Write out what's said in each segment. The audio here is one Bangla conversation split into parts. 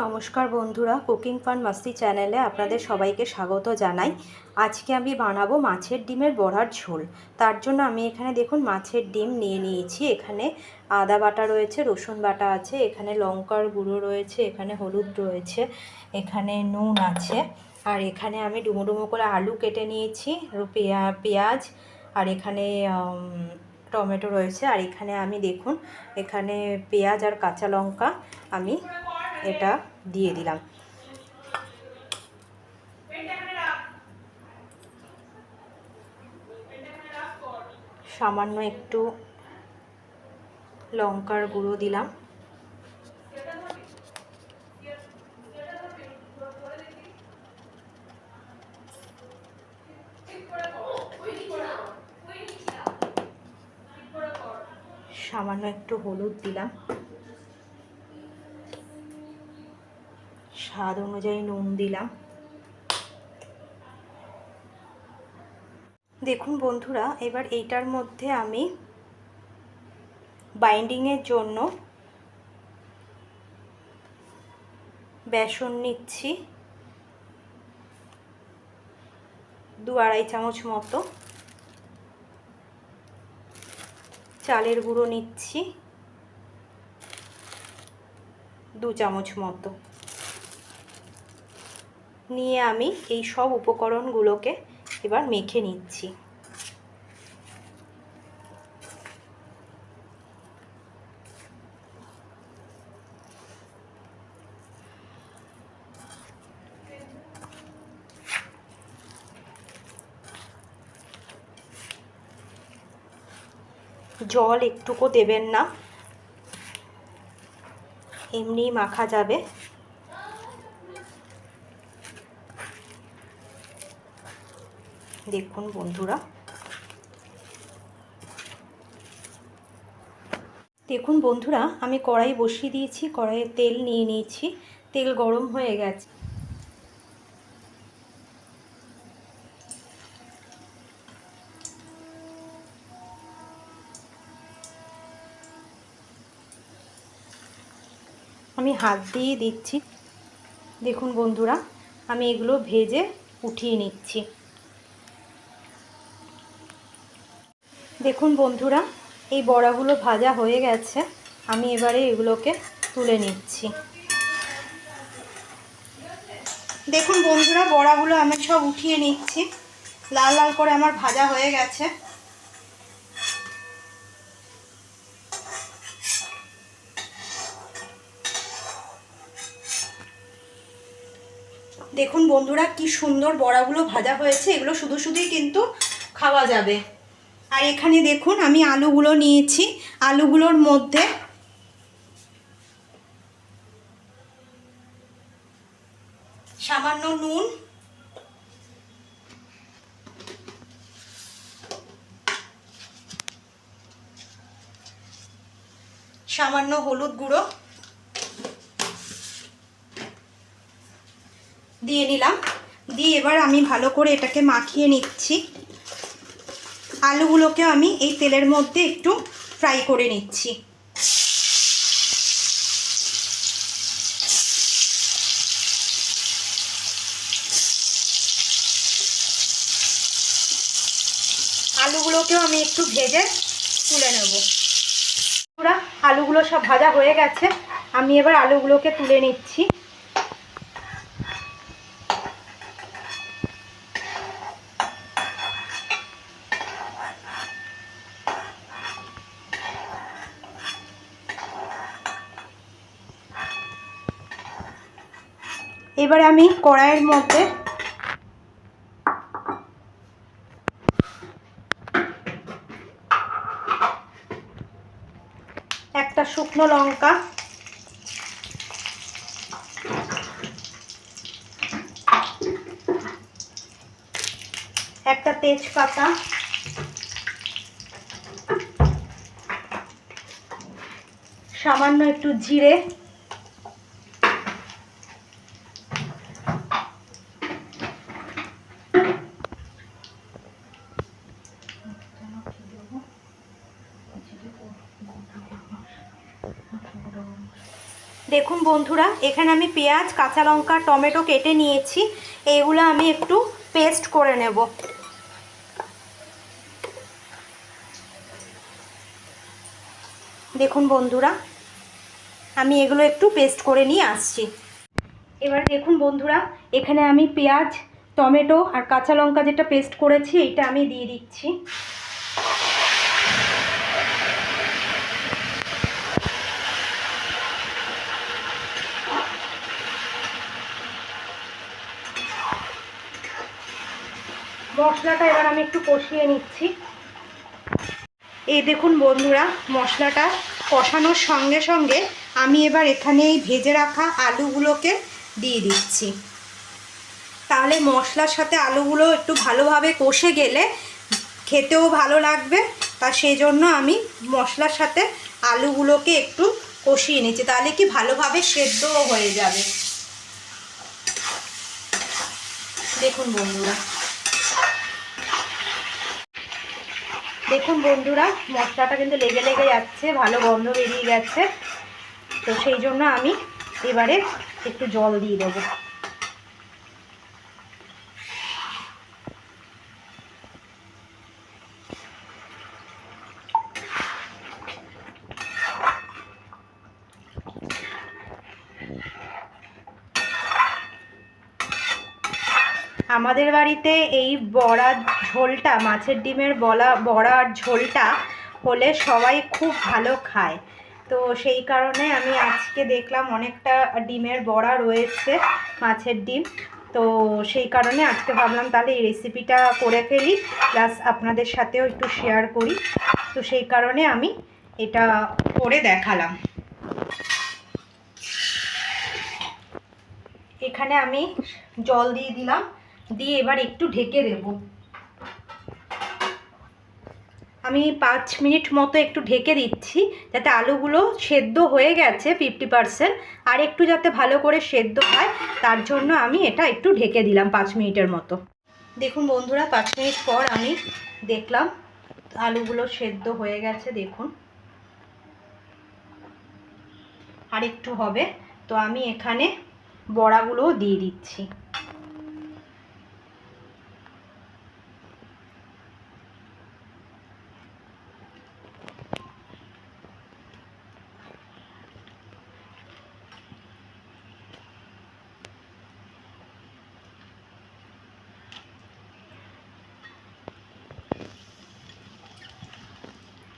নমস্কার বন্ধুরা, কুকিং ফান মাস্তি চ্যানেলে আপনাদের সবাইকে স্বাগত জানাই। আজকে আমি বানাবো মাছের ডিমের বড়ার ঝোল। তার জন্য আমি এখানে দেখুন মাছের ডিম নিয়ে নিয়েছি। এখানে আদা বাটা রয়েছে, রসুন বাটা আছে, এখানে লঙ্কার গুঁড়ো রয়েছে, এখানে হলুদ রয়েছে, এখানে নুন আছে, আর এখানে আমি ডুমো ডুমো করে আলু কেটে নিয়েছি পেঁয়াজ, আর এখানে টমেটো রয়েছে, আর এখানে আমি দেখুন, এখানে পেঁয়াজ আর কাঁচা লঙ্কা আমি এটা দিয়ে দিলাম। সামান্য একটু লঙ্কার গুঁড়ো দিলাম। সামান্য একটু হলুদ দিলাম। স্বাদ অনুযায়ী নুন দিলাম। দেখুন বন্ধুরা, এবার এইটার মধ্যে আমি বাইন্ডিংয়ের জন্য বেসন নিচ্ছি। দু আড়াই চামচ মতো। চালের গুঁড়ো নিচ্ছি। দু চামচ মতো। নিয়ে আমি এই সব উপকরণগুলোকে এবার মেখে নিচ্ছি। জল একটুকু দেবেন না এমনি মাখা যাবে। দেখুন বন্ধুরা। দেখুন বন্ধুরা, আমি কড়াই বসিয়ে দিয়েছি, কড়াইয়ে তেল নিয়ে নিয়েছি, তেল গরম হয়ে গেছে। আমি হাত দিয়ে দিচ্ছি। দেখুন বন্ধুরা, আমি এগুলো ভেজে উঠিয়ে নিচ্ছি। দেখুন বন্ধুরা, এই বড়াগুলো ভাজা হয়ে গেছে। আমি এবারে এগুলোকে তুলে নিচ্ছি। দেখুন বন্ধুরা, বড়াগুলো আমি সব উঠিয়ে নিচ্ছি। লাল লাল করে আমার ভাজা হয়ে গেছে। দেখুন বন্ধুরা, কি সুন্দর বড়াগুলো ভাজা হয়েছে। এগুলো শুধু শুধুই কিন্তু খাওয়া যাবে। আর এখানে দেখুন, আমি আলুগুলো নিয়েছি। আলুগুলোর মধ্যে সামান্য নুন, সামান্য হলুদ গুঁড়ো দিয়ে নিলাম। দিয়ে এবার আমি ভালো করে এটাকে মাখিয়ে নিচ্ছি। আলুগুলোকে আমি এই তেলের মধ্যে একটু ফ্রাই করে নিচ্ছি। আলুগুলোকেও আমি একটু ভেজে তুলে নেব। পুরা আলুগুলো সব ভাজা হয়ে গেছে। আমি এবার আলুগুলোকে তুলে নিচ্ছি। এবারে আমি কড়াইয়ের মধ্যে একটা শুকনো লঙ্কা একটা তেজপাতা সামান্য একটু জিরে দেখুন বন্ধুরা, এখানে আমি পেঁয়াজ, কাঁচা লঙ্কা, টমেটো কেটে নিয়েছি। এইগুলো আমি একটু পেস্ট করে নেব। দেখুন বন্ধুরা, আমি এগুলো একটু পেস্ট করে নিয়ে আসছি। এবার দেখুন বন্ধুরা, এখানে আমি পেঁয়াজ, টমেটো আর কাঁচা লঙ্কা যেটা পেস্ট করেছি এটা আমি দিয়ে দিচ্ছি। মশলাটা এবার আমি একটু কষিয়ে নিচ্ছি। এই দেখুন বন্ধুরা, মশলাটা কষানোর সঙ্গে সঙ্গে আমি এবার এখানে এই ভেজে রাখা আলুগুলোকে দিয়ে দিচ্ছি। তাহলে মশলার সাথে আলুগুলো একটু ভালোভাবে কষে গেলে খেতেও ভালো লাগবে। তা সেই জন্য আমি মশলার সাথে আলুগুলোকে একটু কষিয়ে নিচ্ছি, তাহলে কি ভালোভাবে সেদ্ধও হয়ে যাবে। দেখুন বন্ধুরা। দেখুন বন্ধুরা, মশলাটা কিন্তু লেগে লেগে যাচ্ছে, ভালো গন্ধ বেরিয়ে গেছে। তো সেই জন্য আমি এবারে একটু জল দিয়ে দেবো। আমাদের বাড়িতে এই বড়ার ঝোলটা, মাছের ডিমের বলা বড়ার ঝোলটা হলে সবাই খুব ভালো খায়। তো সেই কারণে আমি আজকে দেখলাম অনেকটা ডিমের বড়া রয়েছে, মাছের ডিম। তো সেই কারণে আজকে ভাবলাম তাহলে এই রেসিপিটা করে ফেলি প্লাস আপনাদের সাথেও একটু শেয়ার করি। তো সেই কারণে আমি এটা করে দেখালাম। এখানে আমি জল দিয়ে দিলাম, দিয়ে এবার একটু ঢেকে দেব। আমি পাঁচ মিনিট মতো একটু ঢেকে দিচ্ছি, যাতে আলুগুলো সেদ্ধ হয়ে গেছে ফিফটি পারসেন্ট আর একটু যাতে ভালো করে সেদ্ধ হয়, তার জন্য আমি এটা একটু ঢেকে দিলাম পাঁচ মিনিটের মতো। দেখুন বন্ধুরা, পাঁচ মিনিট পর আমি দেখলাম আলুগুলো সেদ্ধ হয়ে গেছে, দেখুন। আর একটু হবে, তো আমি এখানে বড়াগুলোও দিয়ে দিচ্ছি।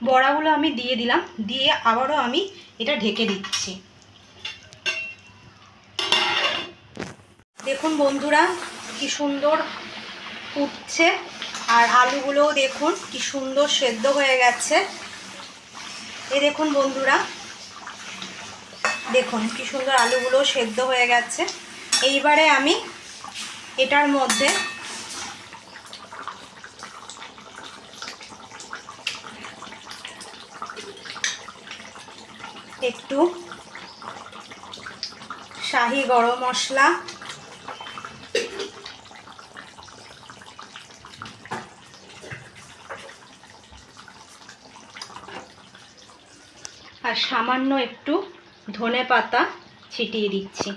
বড়াগুলো আমি দিয়ে দিলাম, দিয়ে আবারও আমি এটা ঢেকে দিচ্ছি। দেখুন বন্ধুরা, কি সুন্দর উঠছে, আর আলুগুলোও দেখুন কি সুন্দর সেদ্ধ হয়ে গেছে। এ দেখুন বন্ধুরা, দেখুন কি সুন্দর আলুগুলো সেদ্ধ হয়ে গেছে। এইবারে আমি এটার মধ্যে একটু শাহি গরম মশলা। আর সামান্য একটু ধনে পাতা ছিটিয়ে দিচ্ছি।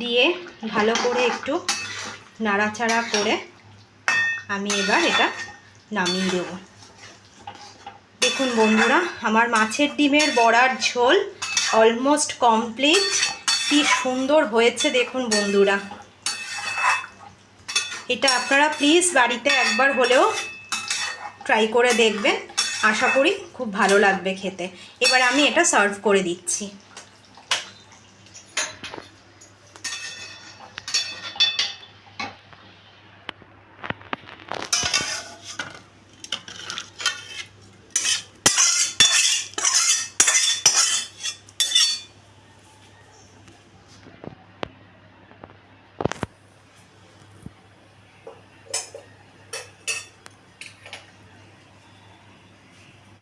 দিয়ে ভালো করে একটু নাড়াচাড়া করে আমি এবার এটা নামিয়ে দেব। দেখুন বন্ধুরা, আমার মাছের ডিমের বড়ার ঝোল অলমোস্ট কমপ্লিট কি সুন্দর হয়েছে দেখুন বন্ধুরা। এটা আপনারা প্লিজ বাড়িতে একবার হলেও ট্রাই করে দেখবেন। আশা করি খুব ভালো লাগবে খেতে। এবার আমি এটা সার্ভ করে দিচ্ছি।